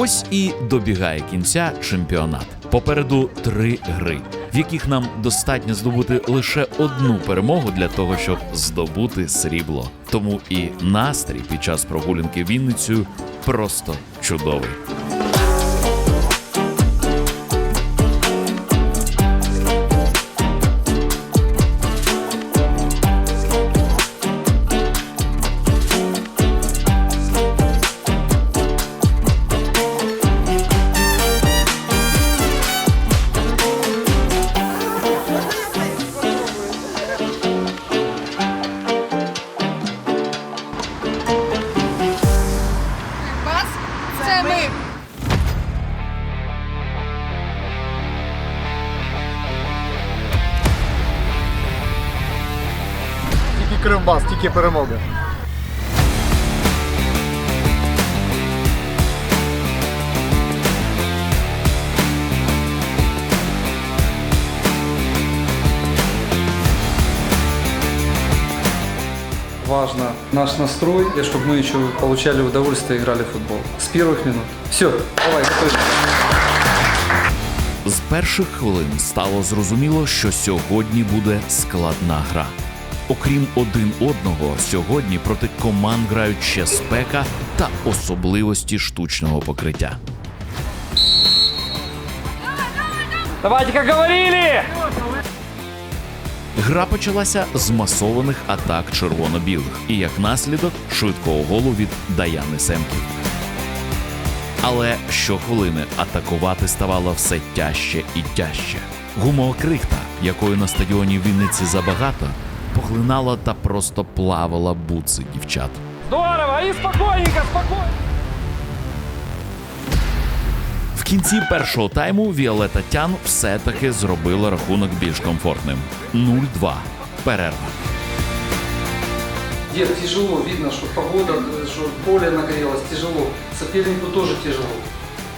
Ось і добігає кінця чемпіонат. Попереду три гри, в яких нам достатньо здобути лише одну перемогу для того, щоб здобути срібло. Тому і настрій під час прогулянки Вінницею просто чудовий. тільки перемога. Важно наш настрой, и чтобы мы еще получали удовольствие и играли в футбол. С первых минут. Все, давай, готовься. З перших хвилин стало зрозуміло, що сьогодні буде складна гра. Окрім один одного, сьогодні проти команд грають ще спека та особливості штучного покриття. Давайте, как говорили! Гра почалася з масованих атак червоно-білих і як наслідок швидкого голу від Даяни Семків. Але щохвилини атакувати ставало все тяжче і тяжче. Гумова крихта, якої на стадіоні Вінниці забагато, поглинала та просто плавала буци дівчат. Здорово! И спокойненько, спокойно! В кінці першого тайму Віолета Тян все-таки зробила рахунок більш комфортним 0-2. Перерва. Дед, тяжело, видно, что погода, что поле нагрелось, тяжело. Сопернику тоже тяжело.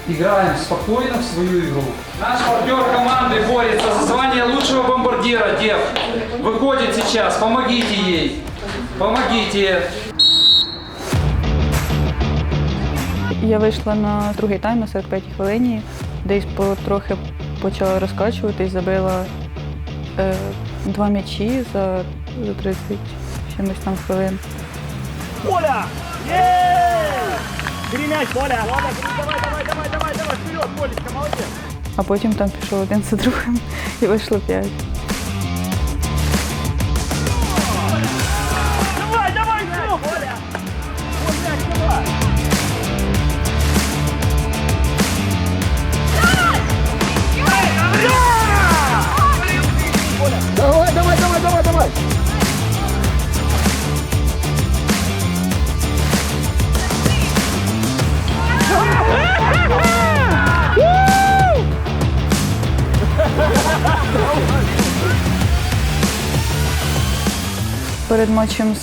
Играем спокойно в свою игру. Наш партнер команды борется за звание лучшего бомбардира, Дев. Выходит сейчас, помогите ей. Помогите. Я вийшла на другий тайм на 45-й хвилині, десь потрохи почала розкачуватись, забила е, два м'ячі за, за 30 чимось там хвилин. Коля! Є! Бери мяч, Коля! Давай, давай, давай, давай, давай, вперед, Колечка, молодец! А потім там пішов один за другим і вийшло п'ять.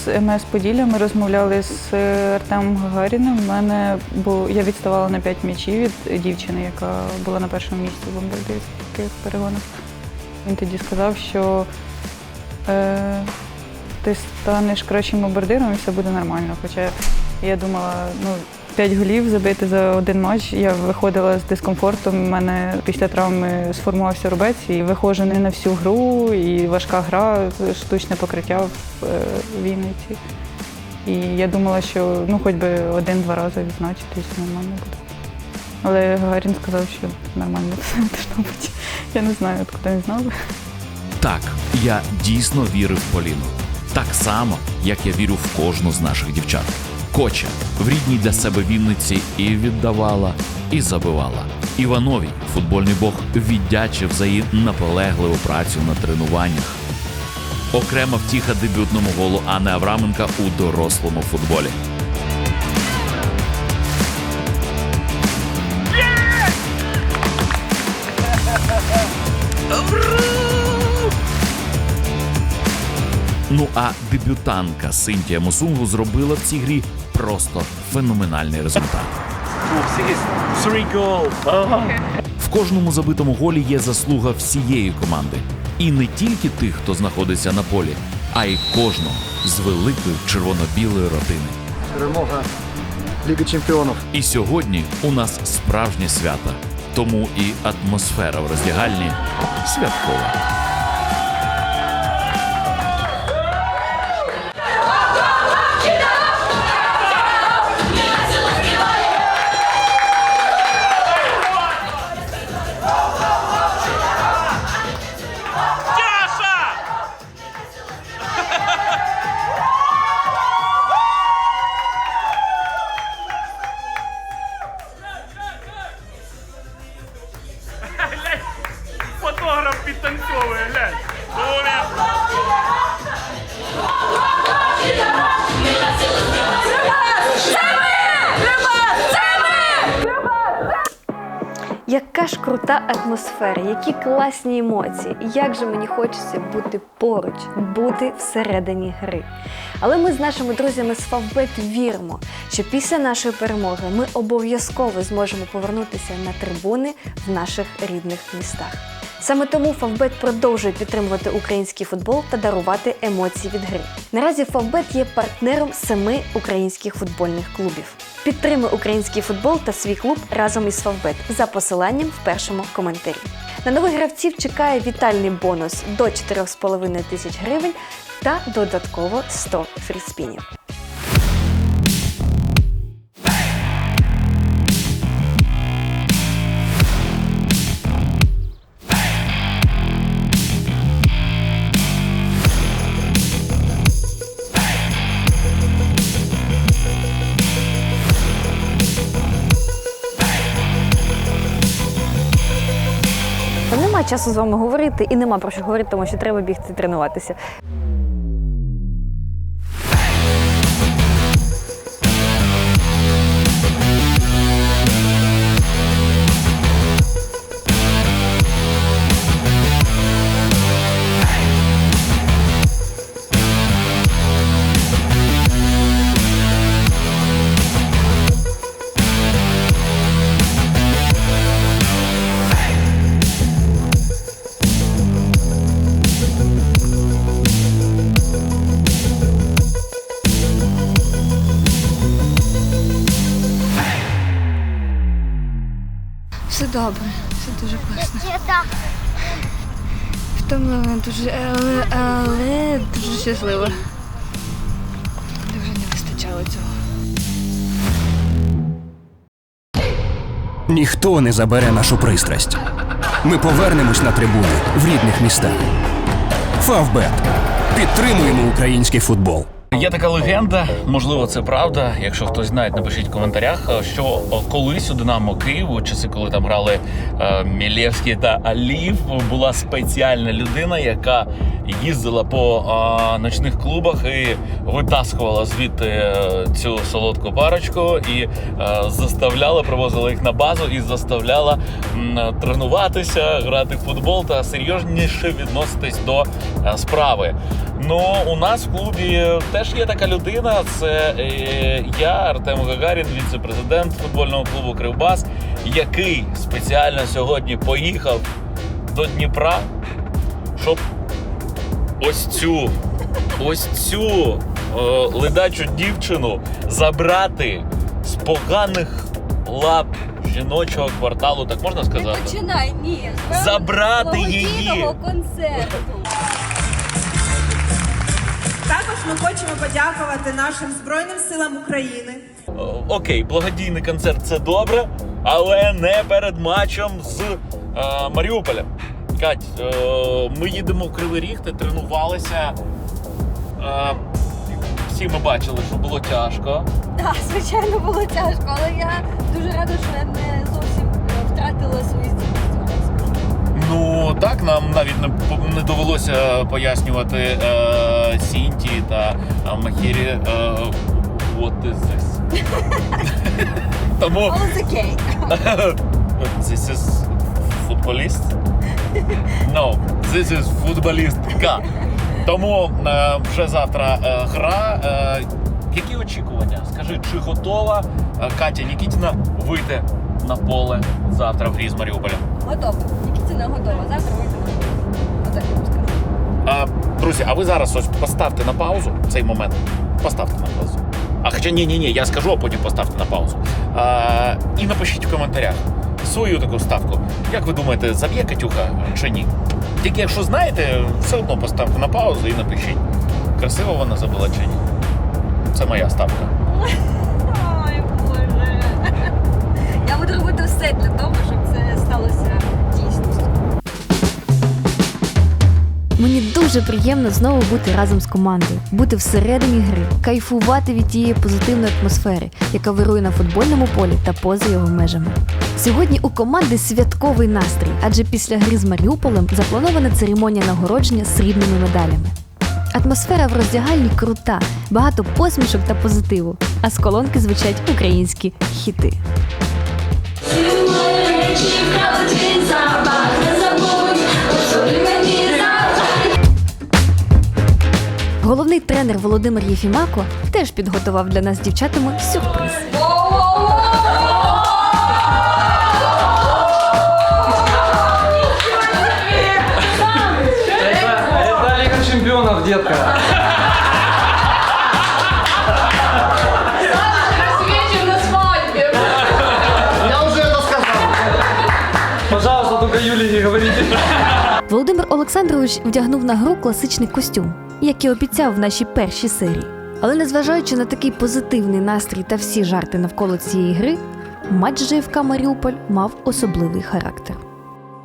МС Поділля ми розмовляли з е, Артемом Гагаріним. У мене був я відставала на 5 м'ячів від дівчини, яка була на першому місці в бомбардирських перегонах. Він тоді сказав, що е, ти станеш кращим бомбардиром і все буде нормально. Хоча я думала, ну, 5 голів забити за один матч. Я виходила з дискомфортом. У мене після травми сформувався рубець і виходжу не на всю гру, і важка гра, штучне покриття в е, Вінниці. І я думала, що ну, хоч би один-два рази відзначитись, нормально буде. Але Гагарін сказав, що нормально все должно бути. Я не знаю, откуда він знав. Так, я дійсно вірив в Поліну. Так само, як я вірю в кожну з наших дівчат. Коча в рідній для себе Вінниці і віддавала, і забивала. Івановій футбольний бог віддячив за її наполегливу працю на тренуваннях. Окрема втіха дебютному голу Анни Авраменка у дорослому футболі. Ну а дебютантка Синтія Мосунгу зробила в цій грі просто феноменальний результат. В кожному забитому голі є заслуга всієї команди. І не тільки тих, хто знаходиться на полі, а й кожного з великої червоно-білої родини. Перемога Ліги чемпіонів. І сьогодні у нас справжнє свято, тому і атмосфера в роздягальні святкова. Крута атмосфера, які класні емоції. Як же мені хочеться бути поруч, бути всередині гри. Але ми з нашими друзями з Фавбет віримо, що після нашої перемоги ми обов'язково зможемо повернутися на трибуни в наших рідних містах. Саме тому Фавбет продовжує підтримувати український футбол та дарувати емоції від гри. Наразі Фавбет є партнером семи українських футбольних клубів. Підтримуй український футбол та свій клуб разом із Фавбет за посиланням в першому коментарі. На нових гравців чекає вітальний бонус до 4,5 тисяч гривень та додатково 100 фріспінів. Часу з вами говорити і нема про що говорити, тому що треба бігти тренуватися. Добре, все дуже класно. Втомлена дуже, але, але дуже щаслива. Дуже не вистачало цього. Ніхто не забере нашу пристрасть. Ми повернемось на трибуни в рідних містах. Фавбет. Підтримуємо український футбол. Є така легенда, можливо, це правда. Якщо хтось знає, напишіть в коментарях, що колись у Динамо Київ, часи, коли там грали е, Мілєвський та Алів, була спеціальна людина, яка їздила по е, ночних клубах і витаскувала звідти е, цю солодку парочку і е, заставляла, привозила їх на базу і заставляла м, тренуватися, грати в футбол та серйозніше відноситись до е, справи. Ну, у нас в клубі теж є така людина. Це е, я, Артем Гагарін, віце-президент футбольного клубу Кривбас, який спеціально сьогодні поїхав до Дніпра, щоб ось цю, ось цю е, ледачу дівчину забрати з поганих лап жіночого кварталу, так можна сказати? Починай, ні. Забрати її. концерту. Також ми хочемо подякувати нашим Збройним силам України. Окей, благодійний концерт це добре, але не перед матчем з е, Маріуполем. Кать, е, ми їдемо в Кривий Ріг, ти тренувалися. Е, всі ми бачили, що було тяжко. Так, звичайно, було тяжко, але я дуже рада, що я не зовсім е, втратила свої здібності. Ну так, нам навіть не, не довелося пояснювати е, Сінті та Махірі. Е, what is this? Тому. Але це окей. This is футболіст? No, this is футболістка. Тому е, вже завтра е, гра. Е, які очікування? Скажи, чи готова е, Катя Нікітіна вийти на поле завтра в грі з Маріуполем? Готова. Не готова. Завтра вийдемо. Отак я вам скажу. А, друзі, а ви зараз ось поставте на паузу цей момент. Поставте на паузу. А хоча ні, ні, ні, я скажу, а потім поставте на паузу. А, і напишіть в коментарях свою таку ставку. Як ви думаєте, заб'є Катюха чи ні? Тільки якщо знаєте, все одно поставте на паузу і напишіть, красиво вона забила чи ні. Це моя ставка. Ой, Боже. Я буду робити все для того, щоб Мені дуже приємно знову бути разом з командою, бути всередині гри, кайфувати від тієї позитивної атмосфери, яка вирує на футбольному полі та поза його межами. Сьогодні у команди святковий настрій, адже після гри з Маріуполем запланована церемонія нагородження срібними медалями. Атмосфера в роздягальні крута, багато посмішок та позитиву, а з колонки звучать українські хіти. Головний тренер Володимир Єфімако теж підготував для нас з дівчатами сюрприз. Это, это Лига чемпионов, детка. Я уже это сказал. Пожалуйста, только Юле не говорите. Володимир Олександрович вдягнув на гру класичний костюм, як і обіцяв в нашій першій серії. Але незважаючи на такий позитивний настрій та всі жарти навколо цієї гри, матч ЖФК Маріуполь мав особливий характер.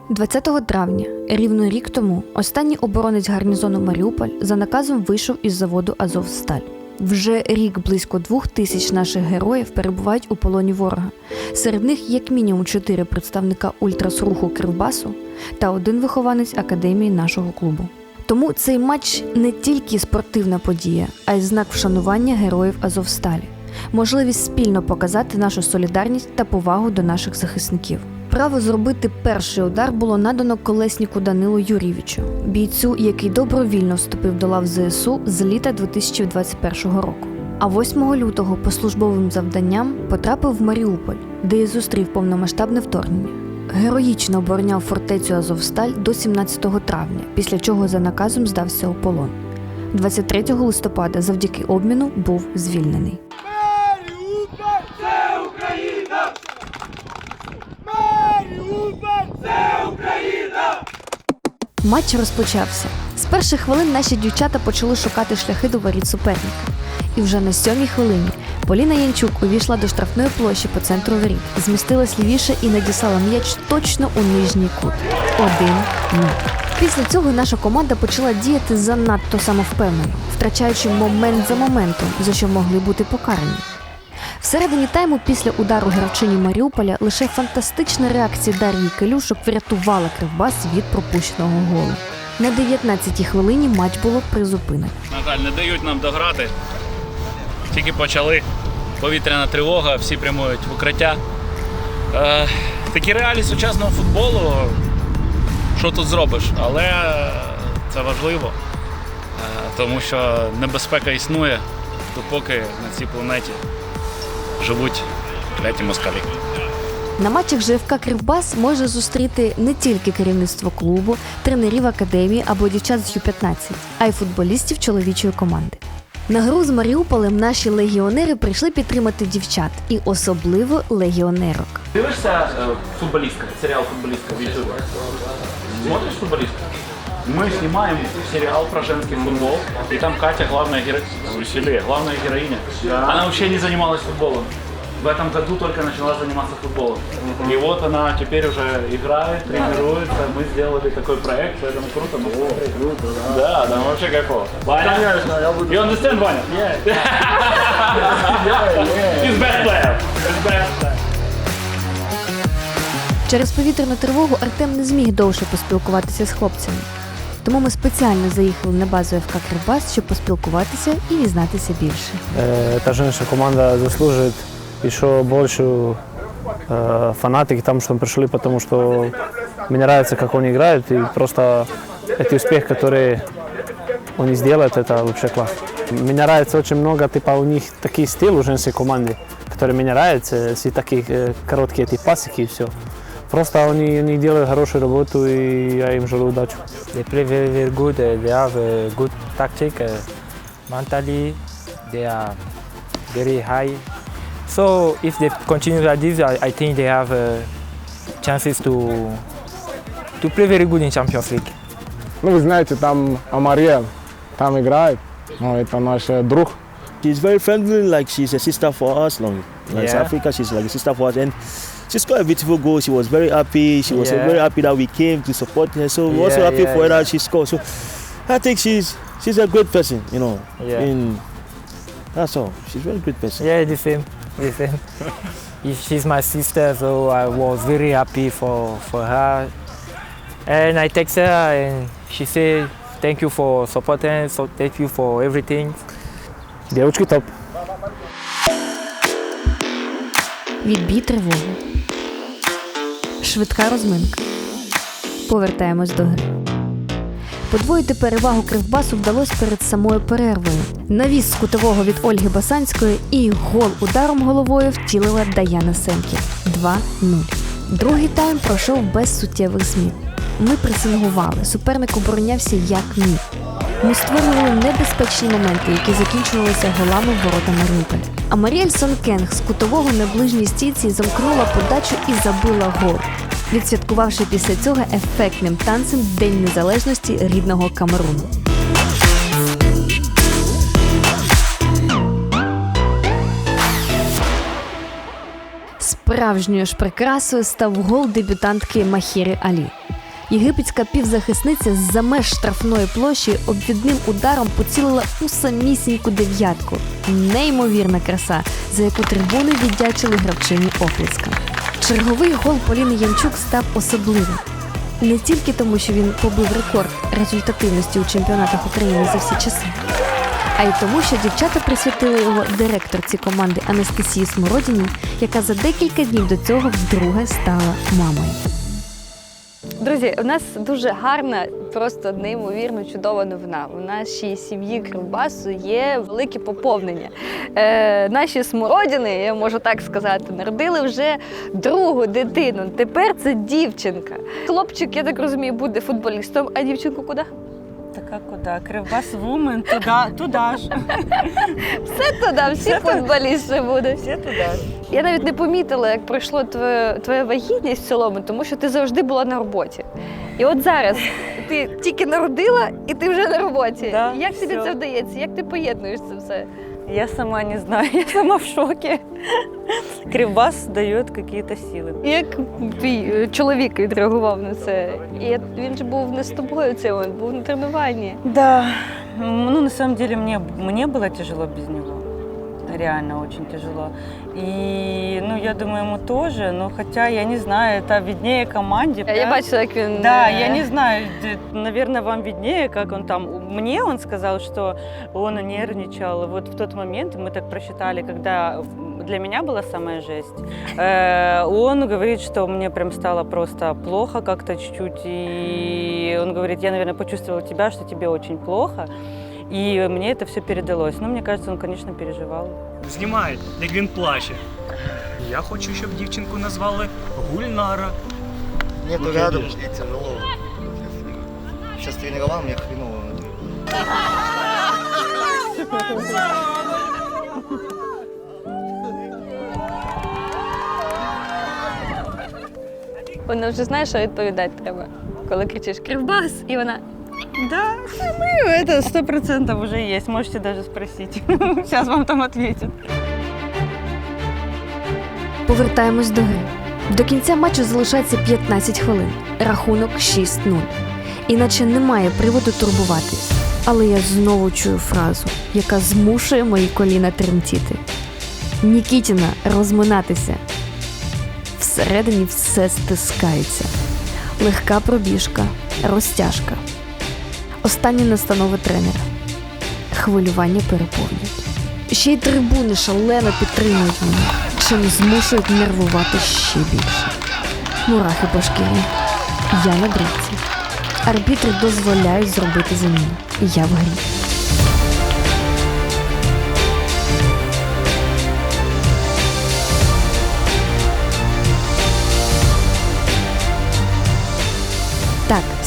20 травня, рівно рік тому, останній оборонець гарнізону Маріуполь за наказом вийшов із заводу Азовсталь. Вже рік близько двох тисяч наших героїв перебувають у полоні ворога. Серед них як мінімум чотири представника ультрасруху Кривбасу та один вихованець академії нашого клубу. Тому цей матч не тільки спортивна подія, а й знак вшанування героїв Азовсталі, можливість спільно показати нашу солідарність та повагу до наших захисників. Право зробити перший удар було надано колесніку Данилу Юрійовичу, бійцю, який добровільно вступив до лав ЗСУ з літа 2021 року. А 8 лютого по службовим завданням потрапив в Маріуполь, де і зустрів повномасштабне вторгнення. Героїчно обороняв фортецю Азовсталь до 17 травня, після чого за наказом здався у полон. 23 листопада завдяки обміну був звільнений. Матч розпочався. З перших хвилин наші дівчата почали шукати шляхи до воріт суперника. І вже на сьомій хвилині Поліна Янчук увійшла до штрафної площі по центру воріт, змістилась лівіше і надіслала м'яч точно у нижній кут. Один нуль. Після цього наша команда почала діяти занадто самовпевнено, втрачаючи момент за моментом, за що могли бути покарані. Всередині тайму після удару гравчині Маріуполя лише фантастична реакція Дар'ї Келюшок врятувала Кривбас від пропущеного голу. На 19-й хвилині матч було призупинено. На жаль, не дають нам дограти. Тільки почали повітряна тривога, всі прямують в укриття. Е, такі реалії сучасного футболу. Що тут зробиш? Але це важливо, е, тому що небезпека існує, допоки на цій планеті живуть кляті москалі. На матчах ЖФК Кривбас може зустріти не тільки керівництво клубу, тренерів академії або дівчат з Ю-15, а й футболістів чоловічої команди. На гру з Маріуполем наші легіонери прийшли підтримати дівчат і особливо легіонерок. Дивишся футболістка, серіал футболістка в YouTube? Смотришь футболистку? Мы снимаем сериал про женский футбол, и там Катя главная героиня, веселее, главная героиня. Она вообще не занималась футболом. В этом году только начала заниматься футболом. И вот она теперь уже играет, тренируется. Мы сделали такой проект, поэтому круто. посмотреть. Круто, да. Да, да, вообще кайфово. Ваня? Конечно, я буду. You understand, Ваня? Yeah. He's best player. He's best player. Через повітряну тривогу Артем не зміг довше поспілкуватися з хлопцями. Тому ми спеціально заїхали на базу ФК Кривбас, щоб поспілкуватися і дізнатися більше. Э, Эта женская команда заслуживает еще большую э, фанатики там, что пришли, потому что мне нравится, как они играют, и просто эти успехи, которые они сделают, это вообще класс. Мне нравится очень много, типа у них такие стиль у женской команды, который мне нравится, все такие э, короткие эти пасики и все. Просто они, они делают хорошую работу, и я им желаю удачи. They play very, very good. Uh, they have a good tactic. Uh, mentally, they are very high. So if they continue like this, I, I think they have uh, chances to to play very good in Champions League. Ну, вы знаете, там Амариэл, там играет. Ну, это наш э, друг. She's very friendly, like she's a sister for us. Like, like Yeah. Africa, she's like a sister for us. And she scored a beautiful goal. She was very happy. She was Yeah. very happy that we came to support her. So we're also Yeah, happy yeah, for her yeah. that she scored. So I think she's she's a great person, you know. Yeah. In, that's all. She's a very great person. Yeah, the same, the same. If She's my sister, so I was very happy for, for her. And I text her and she said, thank you for supporting, so thank you for everything. Девочки топ. Відбій тривогу. Швидка розминка. Повертаємось до гри. Подвоїти перевагу кривбасу вдалося перед самою перервою. Навіс з кутового від Ольги Басанської і гол ударом головою втілила Даяна Семків 2-0. Другий тайм пройшов без суттєвих змін. Ми пресингували, суперник оборонявся як міг. Ми створювали небезпечні моменти, які закінчувалися голами в ворота Маріуполя. А Маріель Сонкенг з кутового на ближній стійці замкнула подачу і забила гол, відсвяткувавши після цього ефектним танцем День Незалежності рідного Камеруну. Справжньою ж прикрасою став гол дебютантки Махіри Алі. Єгипетська півзахисниця з-за меж штрафної площі обвідним ударом поцілила у самісіньку дев'ятку. Неймовірна краса, за яку трибуни віддячили гравчині оплесками. Черговий гол Поліни Янчук став особливим. Не тільки тому, що він побив рекорд результативності у чемпіонатах України за всі часи, а й тому, що дівчата присвятили його директорці команди Анастасії Смородіній, яка за декілька днів до цього вдруге стала мамою. Друзі, у нас дуже гарна, просто неймовірно чудова новина. У нашій сім'ї Кривбасу є велике поповнення. Е, наші смородини, я можу так сказати, народили вже другу дитину. Тепер це дівчинка. Хлопчик, я так розумію, буде футболістом, а дівчинку куди? Так куди? Кривбас Вумен, туди, туди ж. Все туди, всі футболісти будуть. Все туди. Я навіть не помітила, як пройшло твоє, твоя вагітність в цілому, тому що ти завжди була на роботі. І от зараз ти тільки народила і ти вже на роботі. Да, як тобі це вдається? Як ти поєднуєш це все? Я сама не знаю, я сама в шоке. Кривбас дає какие-то силы. Як твій е, чоловік відреагував на це? І він ж був не з тобою, це він був на тренуванні. Да, ну на самом деле мне, мне было тяжело без него. Реально очень тяжело. И, ну, я думаю, ему тоже, но хотя, я не знаю, это виднее команде. Я да? бачила, як він. Да, е, я не знаю, наверное, вам виднее, как он там. Мне он сказал, что он нервничал. Вот в тот момент мы так просчитали, когда для меня была самая жесть. Э, Он говорит, что мне прям стало просто плохо как-то чуть-чуть. И он говорит, я, наверное, почувствовал тебя, что тебе очень плохо. И мне это все передалось. Ну, мне кажется, он, конечно, переживал. Знімають, як він плаче. Я хочу, щоб дівчинку назвали Гульнара. Нету рядом и тяжело. Сейчас тренировал, мне хреново. Вона вже знає, що відповідати треба. Коли кричиш Кривбас, і вона. Да, ну, это сто процентов уже есть. Можете даже спросить. Сейчас вам там ответят. Повертаємось до гри. До кінця матчу залишається 15 хвилин. Рахунок 6-0. Іначе немає приводу турбуватись. Але я знову чую фразу, яка змушує мої коліна тремтіти. Нікітіна розминатися. Всередині все стискається. Легка пробіжка, розтяжка. Останні настанови тренера. Хвилювання переповнюють. Ще й трибуни шалено підтримують мене, чим змушують нервувати ще більше. Мурахи по. Я на дрібці. Арбітри дозволяють зробити заміну. Я в грі.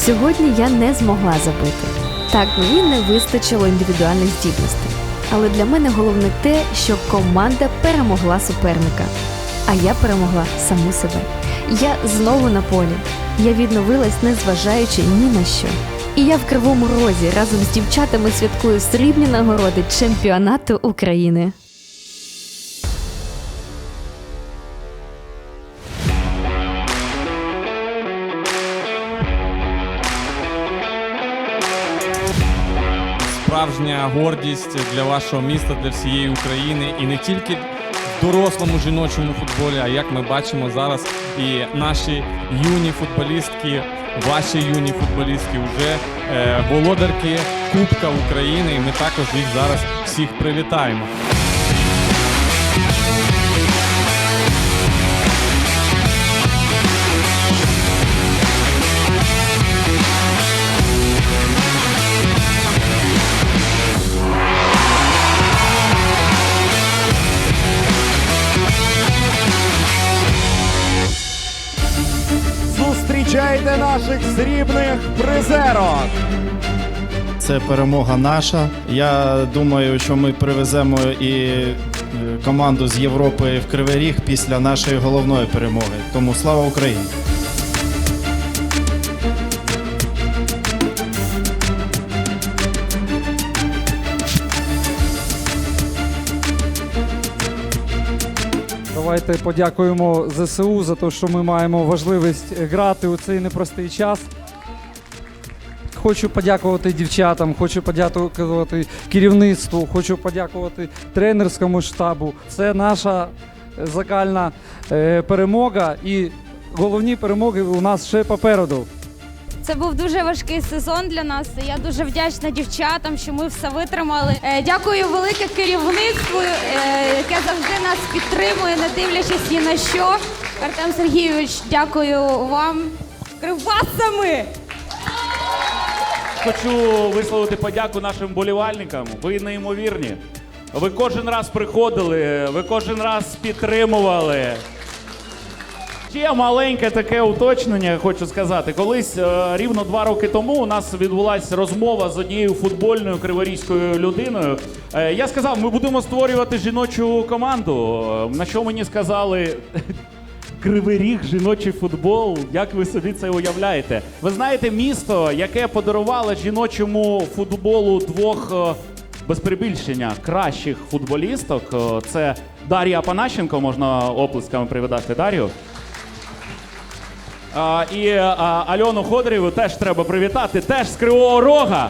Сьогодні я не змогла забити. Так, мені не вистачило індивідуальних здібностей. Але для мене головне те, що команда перемогла суперника. А я перемогла саму себе. Я знову на полі. Я відновилась, незважаючи ні на що. І я в кривому розі разом з дівчатами святкую срібні нагороди чемпіонату України. Справжня гордість для вашого міста, для всієї України і не тільки дорослому жіночому футболі, а як ми бачимо зараз, і наші юні футболістки, ваші юні футболістки вже е, володарки Кубка України, і ми також їх зараз всіх привітаємо. Наших срібних призерок. Це перемога наша. Я думаю, що ми привеземо і е, команду з Європи в Кривий Ріг після нашої головної перемоги. Тому слава Україні! Давайте подякуємо ЗСУ за те, що ми маємо важливість грати у цей непростий час. Хочу подякувати дівчатам, хочу подякувати керівництву, хочу подякувати тренерському штабу. Це наша е, загальна е, перемога і головні перемоги у нас ще попереду. Це був дуже важкий сезон для нас. Я дуже вдячна дівчатам, що ми все витримали. Е, Дякую велике керівництву, е, яке завжди нас підтримує, не дивлячись ні на що. Артем Сергійович, дякую вам. Кривбасами! Хочу висловити подяку нашим болівальникам. Ви неймовірні. Ви кожен раз приходили, ви кожен раз підтримували. Ще маленьке таке уточнення, хочу сказати. Колись е, рівно два роки тому у нас відбулася розмова з однією футбольною криворізькою людиною. Е, я сказав, ми будемо створювати жіночу команду. Е, На що мені сказали. Кривий ріг, жіночий футбол. Як ви собі це уявляєте? Ви знаєте місто, яке подарувало жіночому футболу двох без перебільшення кращих футболісток. Це Дар'я Панащенко, можна оплесками привітати Дар'ю. І Альону Ходорєву теж треба привітати, теж з Кривого Рога.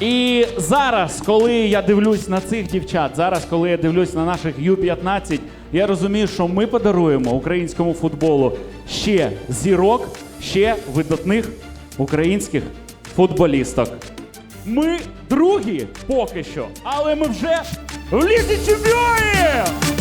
І зараз, коли я дивлюсь на цих дівчат, зараз, коли я дивлюсь на наших Ю-15, я розумію, що ми подаруємо українському футболу ще зірок, ще видатних українських футболісток. Ми другі поки що, але ми вже в лізі чемпіонів!